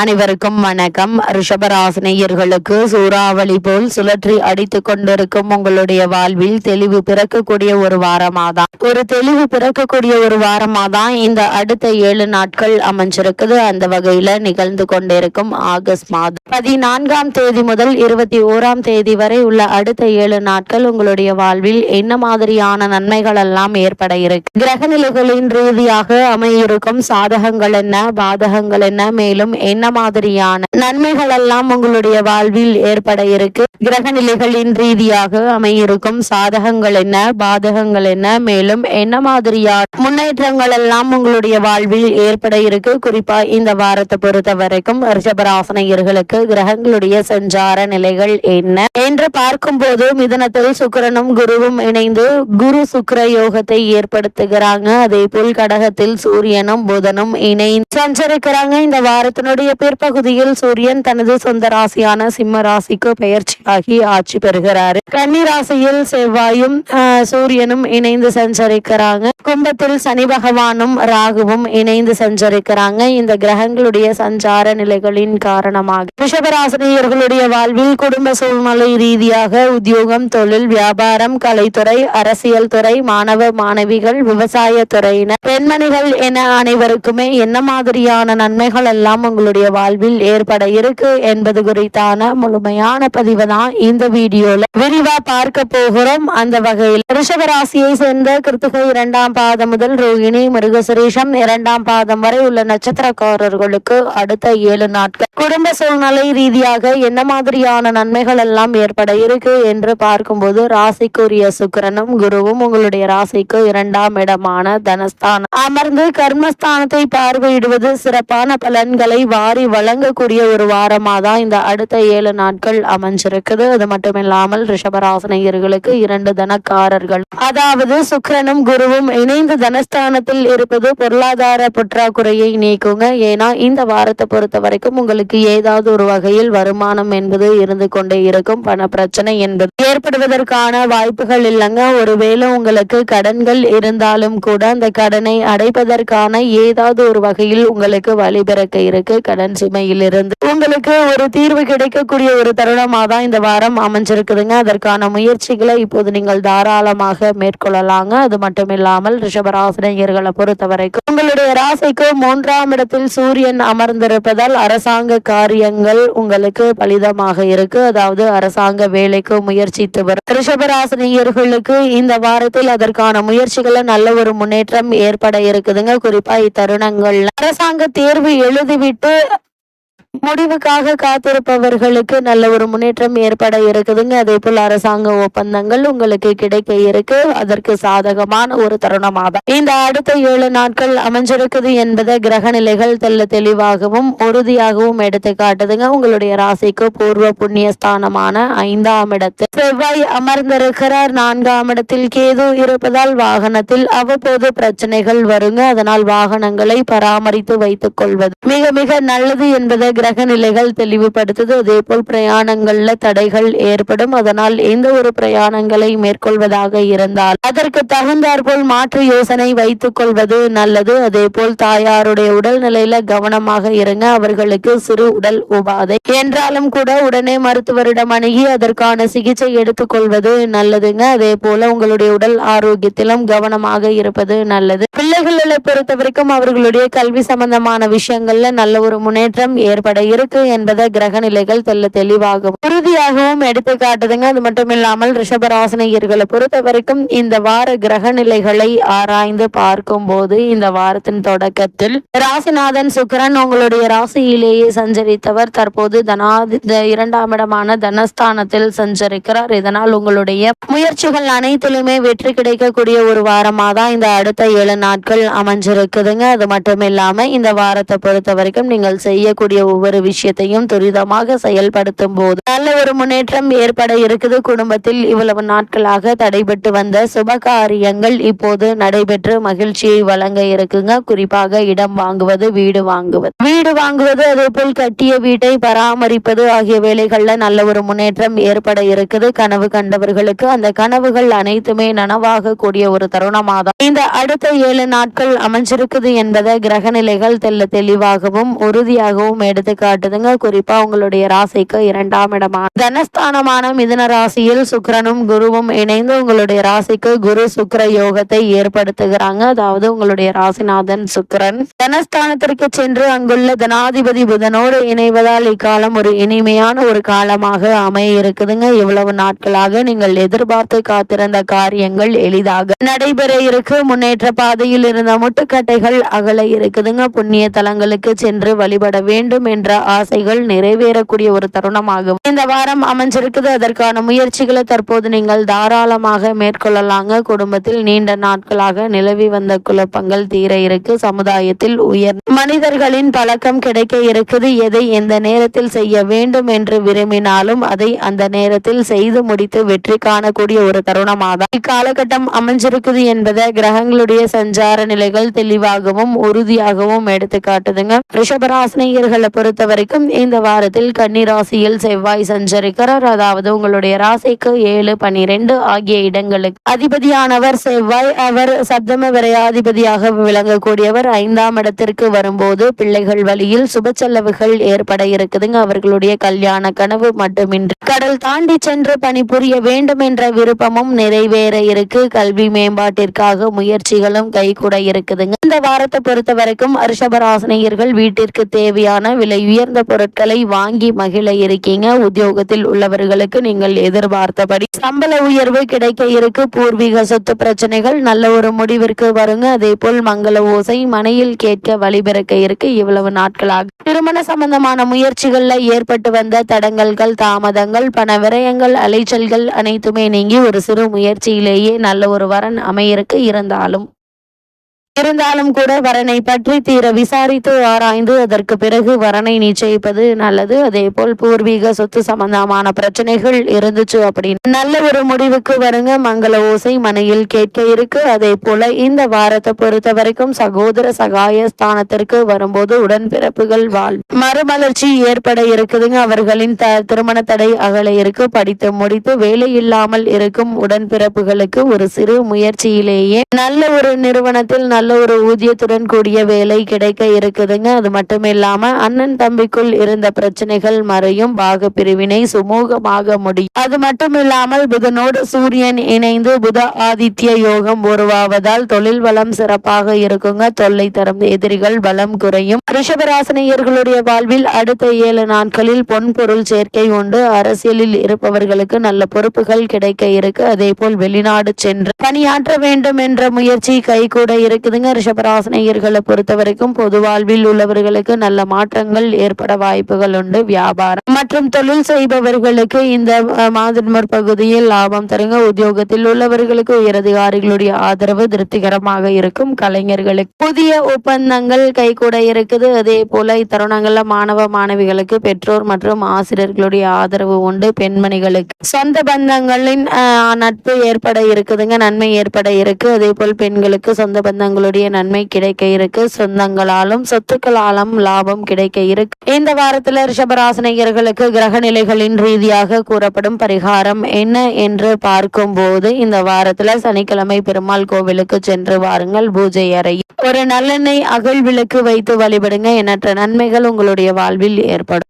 அனைவருக்கும் வணக்கம். ரிஷபராசினியர்களுக்கு சூறாவளி போல் சுழற்றி அடித்துக் கொண்டிருக்கும் உங்களுடைய வாழ்வில் தெளிவு பிறக்கக்கூடிய ஒரு வாரமாதான். ஒரு தெளிவு பிறக்கக்கூடிய ஒரு வாரமாதான் இந்த அடுத்த ஏழு நாட்கள் அமைஞ்சிருக்குது. அந்த வகையில நிகழ்ந்து கொண்டிருக்கும் ஆகஸ்ட் மாதம் பதினான்காம் தேதி முதல் இருபத்தி ஓராம் தேதி வரை உள்ள அடுத்த ஏழு நாட்கள் உங்களுடைய வாழ்வில் என்ன மாதிரியான நன்மைகள் எல்லாம் ஏற்பட இருக்கு? கிரகநிலைகளின் ரீதியாக அமையிருக்கும் சாதகங்கள் என்ன? பாதகங்கள் என்ன? மேலும் என்ன மாதிரியான நன்மைகள் எல்லாம் உங்களுடைய வாழ்வில் ஏற்பட இருக்கு. கிரக நிலைகளின் ரீதியாக அமையிருக்கும். சாதகங்கள் என்ன? பாதகங்கள் என்ன? மேலும் என்ன மாதிரியான முன்னேற்றங்கள் எல்லாம் உங்களுடைய வாழ்வில் ஏற்பட இருக்கு. குறிப்பா இந்த வாரத்தை பொறுத்த வரைக்கும் ரிஷபராசனையர்களுக்கு கிரகங்களுடைய சஞ்சார நிலைகள் என்ன என்று பார்க்கும் போது மிதனத்தில் சுக்கரனும் குருவும் இணைந்து குரு சுக்கர யோகத்தை ஏற்படுத்துகிறாங்க. அதே போல் கடகத்தில் சூரியனும் புதனும் இணைந்து சஞ்சரிக்கிறாங்க. இந்த வாரத்தினுடைய பிற்பகுதியில் சூரியன் தனது சொந்த ராசியான சிம்ம ராசிக்கு பெயர்ச்சியாகி ஆட்சி பெறுகிறார். கன்னி ராசியில் செவ்வாயும் சூரியனும் இணைந்து சஞ்சரிக்கிறாங்க. கும்பத்தில் சனி பகவானும் ராகுவும் இணைந்து சஞ்சரிக்கிறாங்க. இந்த கிரகங்களுடைய சஞ்சார நிலைகளின் காரணமாக. ரிஷபராசினியர்களுடைய வாழ்வில் குடும்ப சூழ்நிலை ரீதியாக உத்தியோகம் தொழில் வியாபாரம் கலைத்துறை அரசியல் துறை மாணவ மாணவிகள் விவசாய துறையினர் பெண்மணிகள் என அனைவருக்குமே என்ன மாதிரியான நன்மைகள் எல்லாம் உங்களுடைய வாழ்வில் ஏற்பட இருக்கு என்பது குறித்தான முழுமையான பதிவு தான் இந்த வீடியோல விரிவா பார்க்க போகிறோம். அந்த வகையில் ரிஷபராசியை சேர்ந்த கிருத்திகை இரண்டாம் பாதம் முதல் ரோகிணி மிருகசுரேஷம் இரண்டாம் பாதம் வரை உள்ள நட்சத்திரக்காரர்களுக்கு அடுத்த ஏழு நாட்கள். குடும்ப சூழ்நிலை ரீதியாக என்ன மாதிரியான நன்மைகள் எல்லாம் ஏற்பட இருக்கு என்று பார்க்கும்போது ராசிக்குரிய சுக்கிரனும் குருவும் உங்களுடைய ராசிக்கு இரண்டாம் இடமான தனஸ்தானம். அமர்ந்து கர்மஸ்தானத்தை பார்வையிடுவது சிறப்பான பலன்களை வாரி வழங்கக்கூடிய ஒரு வாரமா தான் இந்த அடுத்த ஏழு நாட்கள் அமைஞ்சிருக்குது. அது மட்டுமில்லாமல் ரிஷபராசனையர்களுக்கு இரண்டு கொண்டுள்ளார்கள் அதாவது சுக்கரனும் குருவும் இணைந்து தனஸ்தானத்தில் இருப்பது பொருளாதார பற்றாக்குறையை நீக்குங்க. ஏன்னா இந்த வாரத்தை பொறுத்த வரைக்கும் உங்களுக்கு ஏதாவது ஒரு வகையில் வருமானம் என்பது இருந்து கொண்டே இருக்கும். பண பிரச்சனை என்பது ஏற்படுவதற்கான வாய்ப்புகள் இல்லைங்க. ஒருவேளை உங்களுக்கு கடன்கள் இருந்தாலும் கூட அந்த கடனை அடைப்பதற்கான ஏதாவது ஒரு வகையில் உங்களுக்கு வழிபிறக்க இருக்கு. கடன் சுமையிலிருந்து உங்களுக்கு ஒரு தீர்வு கிடைக்கக்கூடிய ஒரு தருணமாக தான் இந்த வாரம் அமைஞ்சிருக்குதுங்க. அதற்கான முயற்சிகளை இப்போது நீங்கள் தாராளமாக மேற்கொள்ளலாங்க. அது மட்டும் இல்லாமல் ரிஷபராசினியர்களை பொறுத்த வரைக்கும் உங்களுடைய ராசிக்கு மூன்றாம் இடத்தில் சூரியன் அமர்ந்திருப்பதால் அரசாங்க காரியங்கள் உங்களுக்கு பலிதமாக இருக்கு. அதாவது அரசாங்க வேலைக்கு முயற்சித்து வரும். ரிஷபராசினியர்களுக்கு இந்த வாரத்தில் அதற்கான முயற்சிகளை நல்ல ஒரு முன்னேற்றம் ஏற்பட இருக்குதுங்க. குறிப்பா இத்தருணங்கள் அரசாங்க தேர்வு எழுதிவிட்டு முடிவுக்காக காத்திருப்பவர்களுக்கு நல்ல ஒரு முன்னேற்றம் ஏற்பட இருக்குதுங்க. அதே போல் அரசாங்க ஒப்பந்தங்கள் உங்களுக்கு கிடைக்க இருக்கு. அதற்கு சாதகமான ஒரு தருணமாக இந்த அடுத்த ஏழு நாட்கள் அமைஞ்சிருக்குது என்பதை கிரக நிலைகள் தெல்ல தெளிவாகவும் உறுதியாகவும் எடுத்து காட்டுதுங்க. உங்களுடைய ராசிக்கு பூர்வ புண்ணிய ஸ்தானமான ஐந்தாம் இடத்தில் செவ்வாய் அமர்ந்திருக்கிறார். நான்காம் இடத்தில் கேது இருப்பதால் வாகனத்தில் அவ்வப்போது பிரச்சனைகள் வருங்க. அதனால் வாகனங்களை பராமரித்து வைத்துக் கொள்வது மிக மிக நல்லது என்பதை கிரக நிலைகள் தெளிவுபடுத்துது. அதே போல் பிரயாணங்கள்ல தடைகள் ஏற்படும். அதனால் எந்த ஒரு பிரயாணங்களை மேற்கொள்வதாக இருந்தால் அதற்கு தகுந்தாற்போல் மாற்று யோசனை வைத்துக் கொள்வது நல்லது. அதே போல் தாயாருடைய உடல்நிலையில கவனமாக இருங்க. அவர்களுக்கு சிறு உடல் உபாதை. என்றாலும் கூட உடனே மருத்துவரிடம் அணுகி அதற்கான சிகிச்சை எடுத்துக்கொள்வது நல்லதுங்க. அதே போல உங்களுடைய உடல் ஆரோக்கியத்திலும் கவனமாக இருப்பது நல்லது. பிள்ளைகளை பொறுத்த வரைக்கும் அவர்களுடைய கல்வி சம்பந்தமான விஷயங்கள்ல நல்ல ஒரு முன்னேற்றம் ஏற்பட இருக்கு என்பதை கிரக நிலைகள் தெல்ல தெளிவாகவும் உறுதியாகவும் எடுத்து காட்டுதுங்க. அது மட்டும் இல்லாமல் ரிஷபராசினியர்களை பொறுத்த வரைக்கும் இந்த வார கிரக நிலைகளை ஆராய்ந்து பார்க்கும் போது இந்த வாரத்தின் தொடக்கத்தில் ராசிநாதன் சுக்கிரன் உங்களுடைய ராசியிலேயே சஞ்சரித்தவர். தற்போது தனாதி இரண்டாம் இடமான தனஸ்தானத்தில் சஞ்சரிக்கிறார். இதனால் உங்களுடைய முயற்சிகள் அனைத்திலுமே வெற்றி கிடைக்கக்கூடிய ஒரு வாரமாக தான் இந்த அடுத்த ஏழு நாட்கள் அமைஞ்சிருக்குதுங்க. அது மட்டும் இல்லாம இந்த வாரத்தை பொறுத்த வரைக்கும் நீங்கள் செய்யக்கூடிய ஒவ்வொரு விஷயத்தையும் துரிதமாக செயல்படுத்தும் போது நல்ல ஒரு முன்னேற்றம் ஏற்பட இருக்குது. குடும்பத்தில் இவ்வளவு நாட்களாக தடைபட்டு வந்த சுப காரியங்கள் இப்போது நடைபெற்று மகிழ்ச்சியை வழங்க இருக்குங்க. குறிப்பாக இடம் வாங்குவது வீடு வாங்குவது. வீடு வாங்குவது அதே போல் கட்டிய வீட்டை பராமரிப்பது ஆகிய வேலைகள்ல நல்ல ஒரு முன்னேற்றம் ஏற்பட இருக்குது. கனவு கண்டவர்களுக்கு அந்த கனவுகள் அனைத்துமே நனவாக கூடிய ஒரு தருணமாக இந்த அடுத்த ஏழு நாள் நாட்கள் அமைஞ்சிருக்குது என்பதை கிரக நிலைகள் தெல்ல தெளிவாகவும் உறுதியாகவும் எடுத்து காட்டுதுங்க. குறிப்பா உங்களுடைய ராசிக்கு இரண்டாம் இடமான தனஸ்தானமான மிதன ராசியில் சுக்கிரனும் குருவும் இணைந்து உங்களுடைய ராசிக்கு குரு சுக்கர யோகத்தை ஏற்படுத்துகிறாங்க. அதாவது உங்களுடைய ராசிநாதன் சுக்கிரன். தனஸ்தானத்திற்கு சென்று அங்குள்ள தனாதிபதி புதனோடு இணைவதால் இக்காலம் ஒரு இனிமையான ஒரு காலமாக அமைய இருக்குதுங்க இவ்வளவு நாட்களாக நீங்கள் எதிர்பார்த்து காத்திருந்த காரியங்கள் எளிதாக நடைபெற இருக்கு. முன்னேற்ற பாதையில் இருந்த முட்டுக்கட்டைகள் அகல இருக்குதுங்க. புண்ணிய தலங்களுக்கு சென்று வழிபட வேண்டும் என்ற ஆசைகள் நிறைவேறக்கூடிய ஒரு தருணமாகும். இந்த வாரம் அமைஞ்சிருக்குது. அதற்கான முயற்சிகளை தற்போது நீங்கள் தாராளமாக மேற்கொள்ளலாங்க. குடும்பத்தில் நீண்ட நாட்களாக நிலவி வந்த குழப்பங்கள் தீர இருக்கு. சமுதாயத்தில் உயர் மனிதர்களின் பழக்கம் கிடைக்க இருக்குது. எதை எந்த நேரத்தில் செய்ய வேண்டும் என்று விரும்பினாலும் அதை அந்த நேரத்தில் செய்து முடித்து வெற்றி காணக்கூடிய ஒரு தருணமாக இக்காலகட்டம் அமைஞ்சிருக்குது என்பதை கிரகங்களுடைய சஞ்சார தரநிலைகள் தெளிவாகவும் உறுதியாகவும் எடுத்து காட்டுதுங்க. ரிஷபராசினியர்களை பொறுத்த வரைக்கும் இந்த வாரத்தில் கன்னிராசியில் செவ்வாய் சஞ்சரிக்கிறார். அதாவது உங்களுடைய ராசிக்கு ஏழு பனிரெண்டு ஆகிய இடங்களுக்கு. அதிபதியானவர் செவ்வாய். அவர் சப்தம விரையாதிபதியாக விளங்கக்கூடியவர். ஐந்தாம் இடத்திற்கு வரும்போது பிள்ளைகள் வழியில் சுப செலவுகள் ஏற்பட இருக்குதுங்க. அவர்களுடைய கல்யாண கனவு மட்டுமின்றி. கடல் தாண்டி சென்று பணிபுரிய வேண்டும் என்ற விருப்பமும் நிறைவேற இருக்கு. கல்வி மேம்பாட்டிற்காக முயற்சிகளும் கைகூட இருக்குதுங்க. இந்த வாரத்தை பொறுத்த வரைக்கும் ரிஷபராசினியர்கள் வீட்டிற்கு தேவையான விலை உயர்ந்த பொருட்களை வாங்கி மகிழ இருக்கீங்க. உத்தியோகத்தில் உள்ளவர்களுக்கு நீங்கள் எதிர்பார்த்தபடி சம்பள உயர்வு கிடைக்க இருக்கு. பூர்வீக சொத்து பிரச்சனைகள் நல்ல ஒரு முடிவிற்கு வருங்க. அதே போல் மங்கள ஓசை மனையில் கேட்க வழிபிறக்க இருக்கு. இவ்வளவு நாட்களாக திருமண சம்பந்தமான முயற்சிகள்ல ஏற்பட்டு வந்த தடங்கல்கள் தாமதங்கள் பண விரயங்கள் அலைச்சல்கள் அனைத்துமே நீங்கி ஒரு சிறு முயற்சியிலேயே நல்ல ஒரு வரன் அமையிருக்கு இருந்தாலும் இருந்தாலும் கூட வரனை பற்றி தீர விசாரித்து ஆராய்ந்து அதற்கு பிறகு வரனை நிச்சயிப்பது நல்லது. அதே போல் பூர்வீக சொத்து சம்பந்தமான பிரச்சனைகள் இருந்துச்சு அப்படின்னு. நல்ல ஒரு முடிவுக்கு வருங்க. மங்கள ஓசை மனையில் கேட்க இருக்கு. அதே போல இந்த வாரத்தை பொறுத்த வரைக்கும் சகோதர சகாய ஸ்தானத்திற்கு வரும்போது உடன்பிறப்புகள் வாழ் மறுமலர்ச்சி ஏற்பட இருக்குதுங்க. அவர்களின் த திருமண தடை அகல இருக்கு. படித்து முடித்து வேலை இல்லாமல் இருக்கும் உடன்பிறப்புகளுக்கு ஒரு சிறு முயற்சியிலேயே நல்ல ஒரு நிறுவனத்தில் நல்ல ஒரு ஊதியத்துடன் கூடிய வேலை கிடைக்க இருக்குதுங்க. அது மட்டும் இல்லாம அண்ணன் தம்பிக்குள் இருந்த பிரச்சனைகள் மறையும் பாக பிரிவினை சுமூகமாக முடியும். அது மட்டும் இல்லாமல் புதனோடு சூரியன் இணைந்து புத ஆதித்ய யோகம் உருவாவதால் தொழில் வளம் சிறப்பாக இருக்குங்க. தொல்லை தரும் எதிரிகள் பலம் குறையும். ரிஷபராசனையர்களுடைய வாழ்வில் அடுத்த ஏழு நாட்களில் பொன் பொருள் சேர்க்கை உண்டு. அரசியலில் இருப்பவர்களுக்கு நல்ல பொறுப்புகள் கிடைக்க இருக்கு. அதே போல் வெளிநாடு சென்று பணியாற்ற வேண்டும் என்ற முயற்சி கைகூட இருக்குதுங்க. ரிஷபராசனையர்களை பொறுத்த வரைக்கும் பொது வாழ்வில் உள்ளவர்களுக்கு நல்ல மாற்றங்கள் ஏற்பட வாய்ப்புகள் உண்டு. வியாபாரம் மற்றும் தொழில் செய்பவர்களுக்கு இந்த அஹ், பகுதியில் லாபம் தருங்க. உத்தியோகத்தில் உள்ளவர்களுக்கு உயரதிகாரிகளுடைய ஆதரவு திருப்திகரமாக இருக்கும். கலைஞர்களுக்கு புதிய ஒப்பந்தங்கள் கைகூட இருக்குது. அதே போல இத்தருணங்கள்ல மாணவ மாணவிகளுக்கு பெற்றோர் மற்றும் ஆசிரியர்களுடைய ஆதரவு உண்டு. பெண்மணிகளுக்கு சொந்த பந்தங்களின் நட்பு ஏற்பட இருக்குதுங்க. நன்மை ஏற்பட இருக்கு. அதே போல் பெண்களுக்கு சொந்த பந்தங்கள் உங்களுடைய நன்மை கிடைக்க இருக்கு. சொந்தங்களாலும் சொத்துக்களாலும் லாபம் கிடைக்க இருக்கு. இந்த வாரத்துல ரிஷபராசனையர்களுக்கு கிரக நிலைகளின் ரீதியாக கூறப்படும் பரிகாரம் என்ன என்று பார்க்கும்போது இந்த வாரத்துல சனிக்கிழமை பெருமாள் கோவிலுக்கு சென்று வாருங்கள். பூஜை அறை. ஒரு நல்லெண்ணெய் அகல் விளக்கு வைத்து வழிபடுங்க. எண்ணற்ற நன்மைகள் உங்களுடைய வாழ்வில் ஏற்படும்.